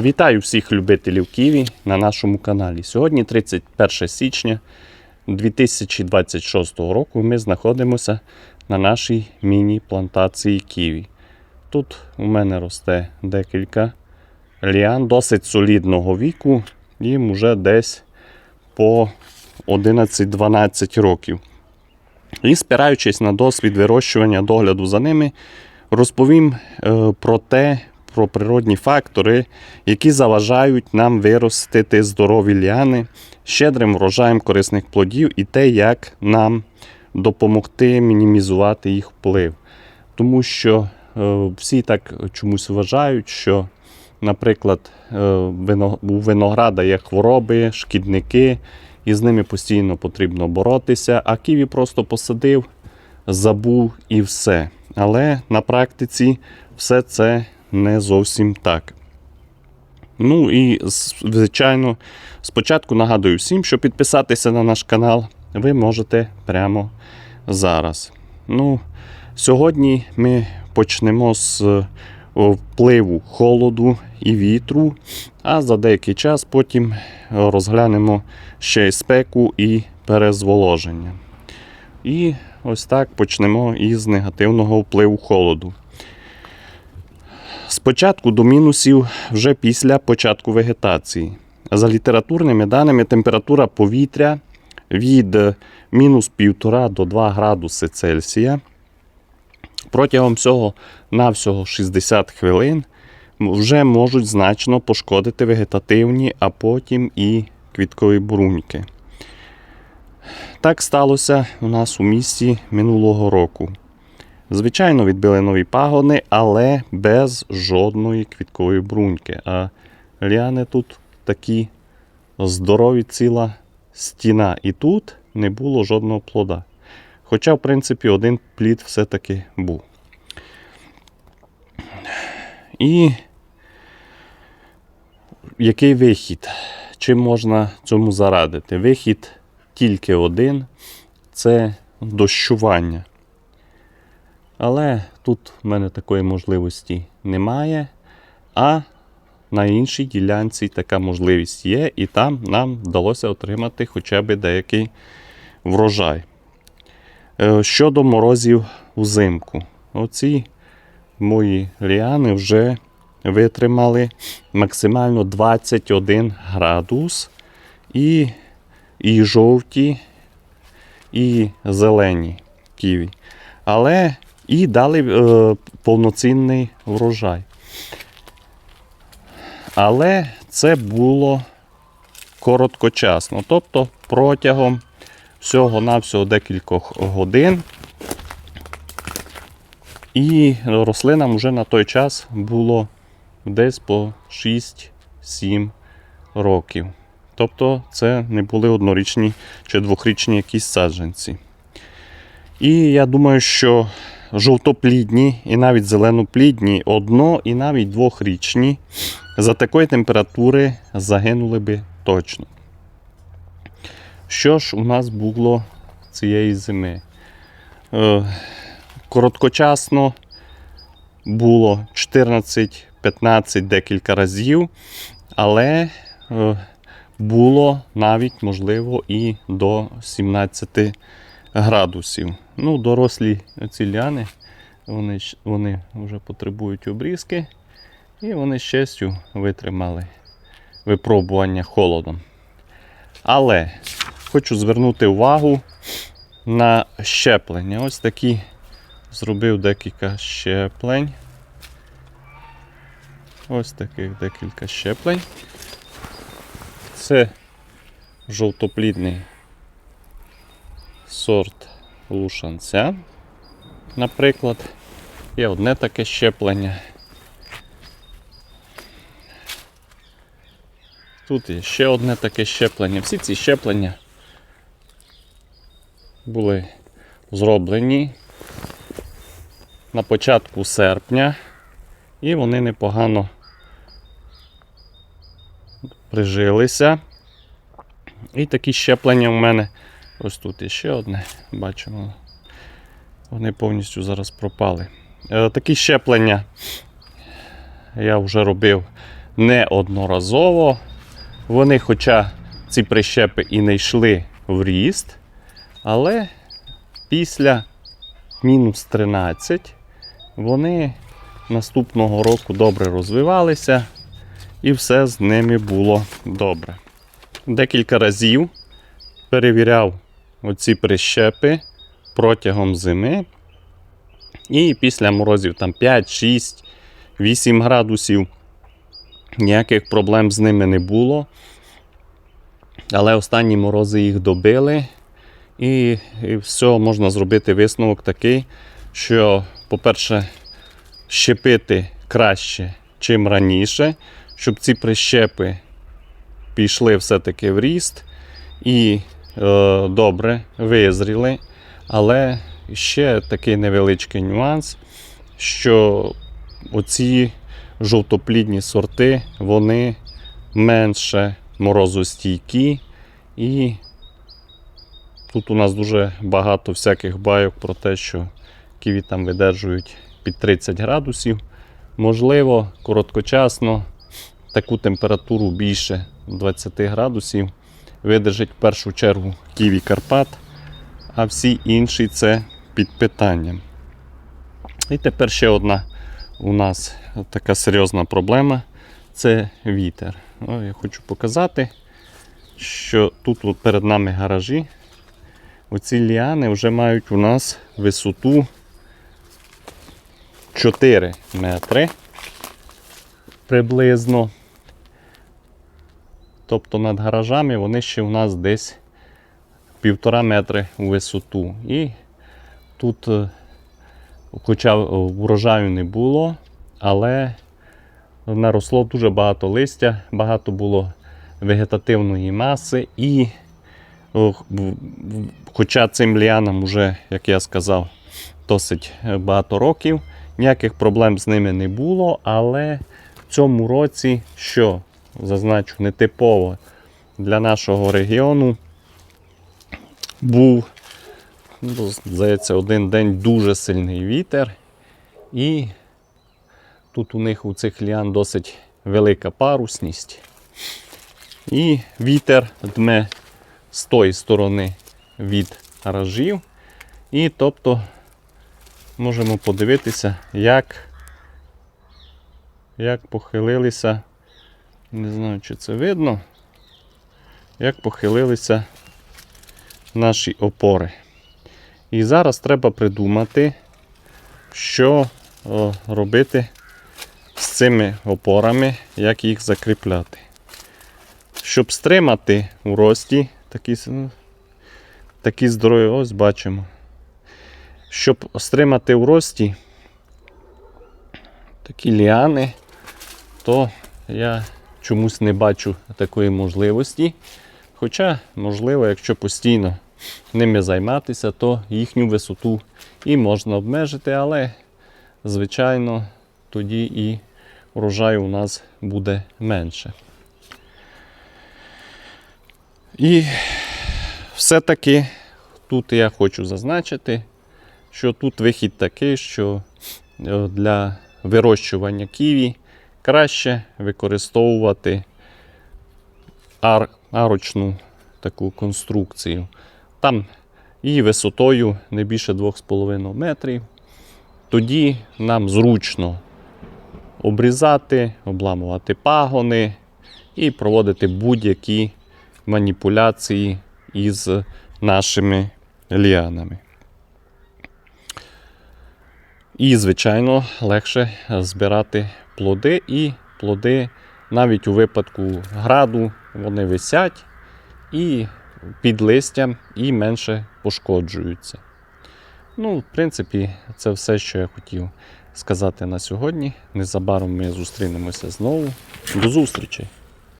Вітаю всіх любителів Ківі на нашому каналі. Сьогодні 31 січня 2026 року. Ми знаходимося на нашій міні-плантації Ківі. Тут у мене росте декілька ліан досить солідного віку, їм вже десь по 11-12 років. І спираючись на досвід вирощування догляду за ними, розповім е, про те, про природні фактори, які заважають нам виростити здорові ліани щедрим врожаєм корисних плодів і те, як нам допомогти мінімізувати їх вплив. Тому що е, всі так чомусь вважають, що, наприклад, е, у винограда є хвороби, шкідники, і з ними постійно потрібно боротися, а ківі просто посадив, забув і все. Але на практиці все це не зовсім так. Ну і, звичайно, спочатку нагадую всім, що підписатися на наш канал ви можете прямо зараз. Ну, сьогодні ми почнемо з впливу холоду і вітру, а за деякий час потім розглянемо ще й спеку і перезволоження. І ось так почнемо із негативного впливу холоду. Спочатку до мінусів вже після початку вегетації. За літературними даними, температура повітря від мінус 1,5 до 2 градуси Цельсія протягом всього навсього 60 хвилин вже можуть значно пошкодити вегетативні, а потім і квіткові бруньки. Так сталося у нас у місті минулого року. Звичайно, відбили нові пагони, але без жодної квіткової бруньки. А ліани тут такі здорові ціла стіна. І тут не було жодного плода. Хоча, в принципі, один плід все-таки був. І який вихід? Чим можна цьому зарадити? Вихід тільки один це дощування. Але тут в мене такої можливості немає. А на іншій ділянці така можливість є, і там нам вдалося отримати хоча б деякий врожай. Е, Щодо морозів взимку, оці мої ліани вже витримали максимально 21 градус і, і жовті, і зелені ківі. Але і дали е, повноцінний врожай. Але це було короткочасно. Тобто протягом всього-навсього декількох годин. І рослинам вже на той час було десь по 6-7 років. Тобто це не були однорічні чи двохрічні якісь саджанці. І я думаю, що жовтоплідні і навіть зеленоплідні, одно- і навіть двохрічні за такої температури загинули би точно. Що ж у нас було цієї зими? Е, короткочасно було 14-15 декілька разів, але е, було навіть, можливо, і до 17 градусів. Ну, дорослі ці ляни, вони, вони вже потребують обрізки, і вони з честю витримали випробування холодом. Але хочу звернути увагу на щеплення. Ось такі зробив декілька щеплень. Ось таких декілька щеплень. Це жовтоплідний сорт лушанця. Наприклад, є одне таке щеплення. Тут є ще одне таке щеплення. Всі ці щеплення були зроблені на початку серпня, і вони непогано прижилися. І такі щеплення у мене ось тут є ще одне, бачимо. Вони повністю зараз пропали. Е, Такі щеплення я вже робив неодноразово. Вони, хоча ці прищепи і не йшли в ріст, але після мінус 13 вони наступного року добре розвивалися і все з ними було добре. Декілька разів перевіряв оці прищепи протягом зими. І після морозів там 5, 6, 8 градусів. Ніяких проблем з ними не було. Але останні морози їх добили. І, і все, можна зробити висновок такий, що, по-перше, щепити краще, чим раніше, щоб ці прищепи пішли все-таки в ріст і добре визріли. Але ще такий невеличкий нюанс, що оці жовтоплідні сорти, вони менше морозостійкі і тут у нас дуже багато всяких байок про те, що ківі там видержують під 30 градусів. Можливо, короткочасно таку температуру більше 20 градусів видержить в першу чергу ківі Карпат, а всі інші це під питанням. І тепер ще одна у нас така серйозна проблема це вітер. О, я хочу показати, що тут от перед нами гаражі. Оці ліани вже мають у нас висоту 4 метри приблизно. Тобто над гаражами вони ще у нас десь півтора метри у висоту. І тут, е, хоча урожаю не було, але наросло дуже багато листя, багато було вегетативної маси. І хоча цим ліанам вже, як я сказав, досить е, багато років, ніяких проблем з ними не було, але в цьому році, що зазначу, нетипово для нашого регіону, був, ну, здається, один день дуже сильний вітер. І тут у них у цих ліан досить велика парусність. І вітер дме з тої сторони від гаражів. І тобто можемо подивитися, як, як похилилися, не знаю, чи це видно, як похилилися наші опори. І зараз треба придумати, що робити з цими опорами, як їх закріпляти. Щоб стримати у рості такі, такі здорові, ось бачимо. Щоб стримати у рості такі ліани, то я чомусь не бачу такої можливості. Хоча, можливо, якщо постійно ними займатися, то їхню висоту і можна обмежити, але, звичайно, тоді і урожаю у нас буде менше. І все-таки тут я хочу зазначити, що тут вихід такий, що е, для вирощування ківі краще використовувати ар, арочну таку конструкцію. Там її висотою не більше 2,5 метрів. Тоді нам зручно обрізати, обламувати пагони і проводити будь-які маніпуляції із нашими ліанами. І, звичайно, легше збирати плоди, і плоди навіть у випадку граду вони висять і під листям і менше пошкоджуються. Ну, в принципі, це все, що я хотів сказати на сьогодні. Незабаром ми зустрінемося знову. До зустрічі!